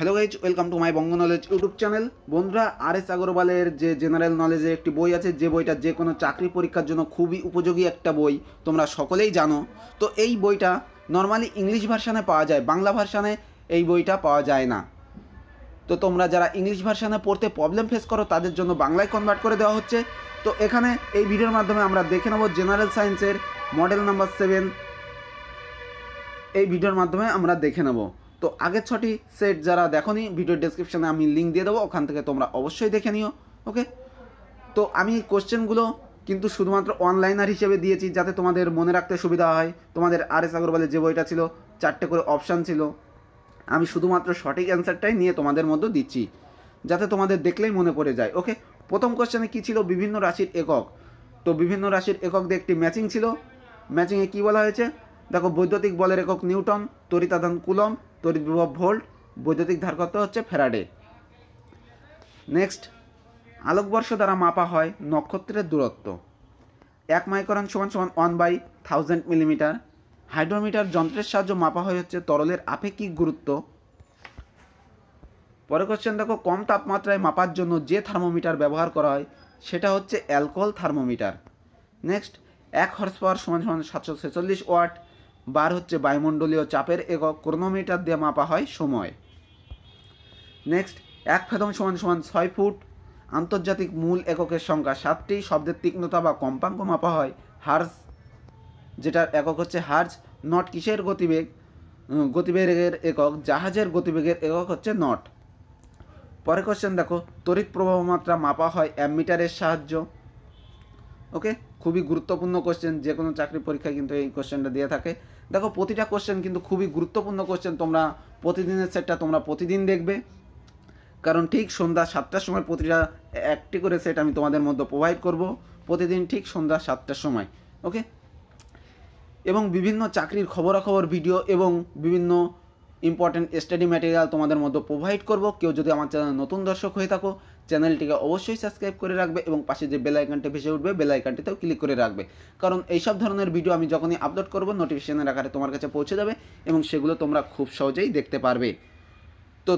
Hello guys welcome to my Banga knowledge YouTube channel বন্ধুরা আর S আগরওয়ালের যে general নলেজের একটি বই আছে, যে বইটা যে কোনো চাকরি পরীক্ষার জন্য খুবই উপযোগী একটা বই, তোমরা সকলেই জানো। তো এই বইটা নর্মালি ইংলিশ ভার্সানে পাওয়া যায়, বাংলা ভার্সানে এই বইটা পাওয়া যায় না। তো তোমরা যারা ইংলিশ ভার্সানে পড়তে প্রবলেম ফেস করো, তাদের জন্য বাংলায় কনভার্ট করে দেওয়া হচ্ছে। তো এখানে এই ভিডিওর মাধ্যমে আমরা দেখে নেব জেনারেল সায়েন্সের মডেল নাম্বার সেভেন এই ভিডিওর মাধ্যমে আমরা দেখে নেব। তো আগের ছটি সেট যারা দেখোনি, ভিডিওর ডেসক্রিপশানে আমি লিঙ্ক দিয়ে দেবো, ওখান থেকে তোমরা অবশ্যই দেখে নিও ওকে তো আমি কোশ্চেনগুলো কিন্তু শুধুমাত্র অনলাইনার হিসেবে দিয়েছি, যাতে তোমাদের মনে রাখতে সুবিধা হয়। তোমাদের আর এস আগরওয়ালের যে বইটা ছিল, চারটে করে অপশান ছিল। আমি শুধুমাত্র সঠিক অ্যান্সারটাই নিয়ে তোমাদের মধ্যে দিচ্ছি, যাতে তোমাদের দেখলেই মনে পড়ে যায় ওকে প্রথম কোশ্চেনে কী ছিল? বিভিন্ন রাশির একক। তো বিভিন্ন রাশির একক দিয়ে একটি ম্যাচিং ছিল। ম্যাচিংয়ে কী বলা হয়েছে? দেখো বৈদ্যুতিক বলের একক নিউটন তরিতাদান কুলম তড়িৎ বিভব ভোল্ট, বৈদ্যুতিক ধারকত্ব হচ্ছে? ফেরাডে নেক্সট আলোকবর্ষ দ্বারা মাপা হয় নক্ষত্রের দূরত্ব। এক মাইক্রন সমান সমান one by thousand millimetre hydrometer যন্ত্রের সাহায্যে মাপা হয় হচ্ছে তরলের আপেক্ষিক গুরুত্ব। পরে কোশ্চেন দেখো কম তাপমাত্রায় মাপার জন্য যে থার্মোমিটার ব্যবহার করা হয়, সেটা হচ্ছে অ্যালকোহল থার্মোমিটার। নেক্সট এক হর্স পাওয়ার সমান সমান সাতশো ছেচল্লিশ ওয়াট। বার হচ্ছে বায়ুমণ্ডলীয় চাপের একক ক্রোনোমিটার দিয়ে মাপা হয় সময়। নেক্সট এক ফেদম সমান সমান ছয় ফুট। আন্তর্জাতিক মূল এককের সংখ্যা সাতটি। শব্দের তীক্ষ্ণতা বা কম্পাঙ্ক মাপা হয় হার্জ, যেটার একক হচ্ছে হার্জ। নট কিসের গতিবেগ? গতিবেগের একক, জাহাজের গতিবেগের একক হচ্ছে নট। পরে কোশ্চেন দেখো, তড়িৎ প্রবাহ মাত্রা মাপা হয় অ্যামিটারের সাহায্য। ওকে খুবই গুরুত্বপূর্ণ কোশ্চেন যে কোনো চাকরি পরীক্ষায় কিন্তু এই কোশ্চেনটা দিয়ে থাকে। দেখো, প্রতিটা কোশ্চেন কিন্তু খুবই গুরুত্বপূর্ণ কোশ্চেন তোমরা প্রতিদিনের সেটটা তোমরা প্রতিদিন দেখবে। কারণ ঠিক সন্ধ্যা সাতটার সময় প্রতিটা একটি করে সেট আমি তোমাদের মধ্যে প্রোভাইড করব। প্রতিদিন ঠিক সন্ধ্যা সাতটার সময় ওকে এবং বিভিন্ন চাকরির খবরাখবর ভিডিও এবং বিভিন্ন ইম্পর্টেন্ট স্টাডি ম্যাটেরিয়াল তোমাদের মধ্যে প্রোভাইড করব। কেউ যদি আমার চ্যানেল নতুন দর্শক হয়ে থাকো চ্যানেলটিকে অবশ্যই সাবস্ক্রাইব করে রাখবে এবং পাশে যে বেল আইকনটি ভেসে উঠবে, বেল আইকনটিতেও ক্লিক করে রাখবে। কারণ এইসব ধরনের ভিডিও আমি যখনই আপলোড করব নোটিফিকেশনের আকারে তোমার কাছে পৌঁছে যাবে এবং সেগুলো তোমরা খুব সহজেই দেখতে পারবে। তো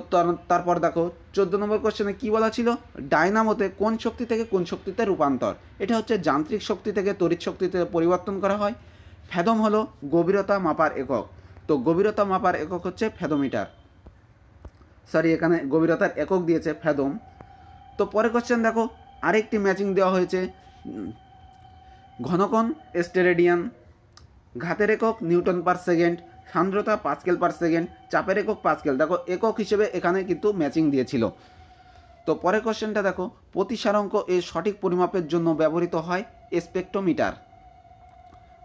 তারপর দেখো, চোদ্দ নম্বর কোশ্চেনে কী বলা ছিল? ডায়নামোতে কোন শক্তি থেকে কোন শক্তিতে রূপান্তর? এটা হচ্ছে যান্ত্রিক শক্তি থেকে তড়িৎ শক্তিতে পরিবর্তন করা হয়। ফ্যাদম হলো গভীরতা মাপার একক। তো গভীরতা মাপার একক হচ্ছে ফ্যাদোমিটার সরি এখানে গভীরতার একক দিয়েছে ফ্যাদম তো পরে কোশ্চেন দেখো, আরেকটি ম্যাচিং দেওয়া হয়েছে। ঘনকণ, স্টেরেডিয়ান, ঘাতের একক, নিউটন পার সেকেন্ড, সান্দ্রতা পাঁচকেল পার সেকেন্ড, চাপের একক পাঁচকেল দেখো, একক হিসেবে এখানে কিন্তু ম্যাচিং দিয়েছিল। তো পরের কোশ্চেনটা দেখো প্রতিসারাঙ্ক এর সঠিক পরিমাপের জন্য ব্যবহৃত হয় স্পেকট্রোমিটার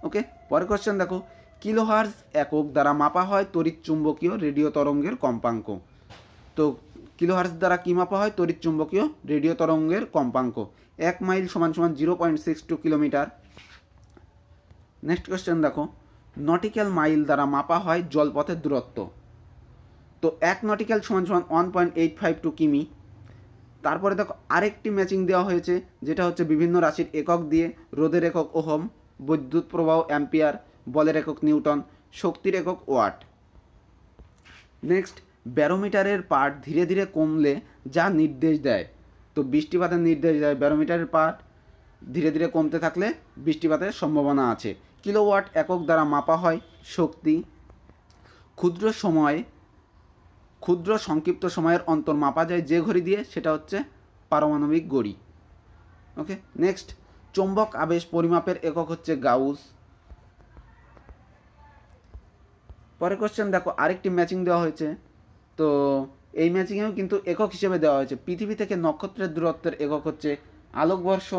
ওকে পরের কোশ্চেন দেখো কিলোহার্জ একক দ্বারা মাপা হয় তড়িৎ চুম্বকীয় রেডিও তরঙ্গের কম্পাঙ্ক। তো কিলোহার্জ দ্বারা কী মাপা হয়? তড়িৎ চুম্বকীয় রেডিও তরঙ্গের কম্পাঙ্ক। এক মাইল সমান সমান zero point six two kilometre. Next question দেখো। নটিক্যাল মাইল দ্বারা মাপা হয় জলপথের দূরত্ব। তো এক নটিক্যাল সমান সমান one point eight five two km. তারপরে দেখো, আরেকটি ম্যাচিং দেওয়া হয়েছে, যেটা হচ্ছে বিভিন্ন রাশির একক দিয়ে রোদের একক ওহম, বৈদ্যুৎ প্রবাহ অ্যাম্পিয়ার বলের একক নিউটন, শক্তির একক ওয়াট। নেক্সট ব্যারোমিটারের পার্ট ধীরে ধীরে কমলে যা নির্দেশ দেয়। তো বৃষ্টিপাতের নির্দেশ দেয় ব্যারোমিটারের পার্ট ধীরে ধীরে কমতে থাকলে বৃষ্টিপাতের সম্ভাবনা আছে। কিলোওয়াট একক দ্বারা মাপা হয় শক্তি। ক্ষুদ্র সময়, ক্ষুদ্র সংক্ষিপ্ত সময়ের অন্তর মাপা যায় যে ঘড়ি দিয়ে, সেটা হচ্ছে পারমাণবিক গড়ি ওকে, নেক্সট, চৌম্বক আবেশ পরিমাপের একক হচ্ছে গাউস। পরের কোশ্চেন দেখো, আরেকটি ম্যাচিং দেওয়া হয়েছে। তো এই ম্যাচিংয়েও কিন্তু একক হিসেবে দেওয়া হয়েছে। পৃথিবী থেকে নক্ষত্রের দূরত্বের একক হচ্ছে আলোকবর্ষ,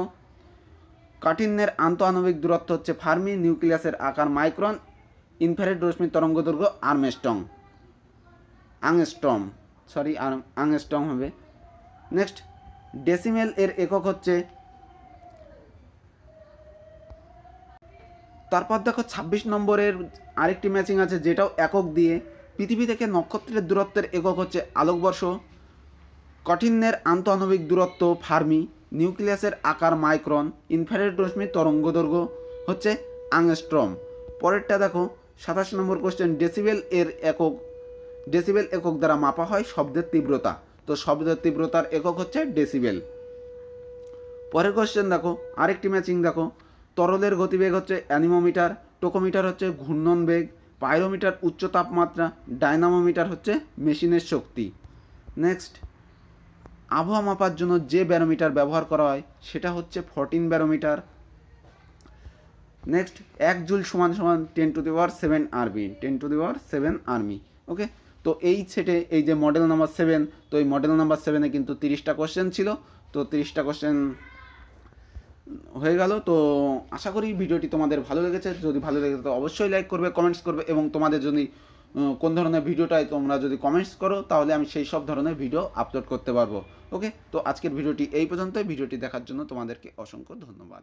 কাঠিন্যের আন্তঃআণবিক দূরত্ব হচ্ছে ফার্মি, নিউক্লিয়াসের আকার মাইক্রন, ইনফ্রারেড রশ্মি তরঙ্গ দৈর্ঘ্য আর্মস্টং আংস্ট্রম সরি আংস্ট্রম হবে। নেক্সট, ডেসিমেল এর একক হচ্ছে তারপর দেখো ছাব্বিশ নম্বরের আরেকটি ম্যাচিং আছে যেটাও একক দিয়ে পৃথিবী থেকে নক্ষত্রের দূরত্বের একক হচ্ছে আলোকবর্ষ। কঠিন্যের আন্তঃআণবিক দূরত্ব ফার্মি, নিউক্লিয়াসের আকার মাইক্রন, ইনফ্রারেড রশ্মি তরঙ্গ দৈর্ঘ্য হচ্ছে আংস্ট্রম। পরেরটা দেখো, সাতাশ নম্বর কোশ্চেন ডেসিবেল এর একক। ডেসিবেল একক দ্বারা মাপা হয় শব্দের তীব্রতা। তো শব্দের তীব্রতার একক হচ্ছে ডেসিবেল পরের কোশ্চেন দেখো, আরেকটি ম্যাচিং দেখো, তরলের গতিবেগ হচ্ছে অ্যানিমোমিটার, টোকোমিটার হচ্ছে ঘূর্ণন বেগ পাইরোমিটার উচ্চ তাপমাত্রা, ডায়নামোমিটার হচ্ছে মেশিনের শক্তি। নেক্সট, আবহাওয়া মাপার জন্য যে ব্যারোমিটার ব্যবহার করা হয়, সেটা হচ্ছে ফোরটিন ব্যারোমিটার। নেক্সট, এক জুল সমান সমান ten to the power seven আরবি ten to the power seven army okay তো এই সেটে, এই যে মডেল নাম্বার সেভেন তো এই মডেল নাম্বার সেভেনে কিন্তু তিরিশটা কোশ্চেন ছিল। তো তিরিশটা কোশ্চেন হয়ে গেল। তো আশা করি ভিডিওটি তোমাদের ভালো লেগেছে। যদি ভালো লেগেছে তো অবশ্যই লাইক করবে কমেন্টস করবে এবং তোমাদের যদি কোন ধরনের ভিডিওটাই তোমরা যদি কমেন্টস করো, তাহলে আমি সেই সব ধরনের ভিডিও আপলোড করতে পারব। ওকে তো আজকের ভিডিওটি এই পর্যন্তই। ভিডিওটি দেখার জন্য তোমাদেরকে অসংখ্য ধন্যবাদ।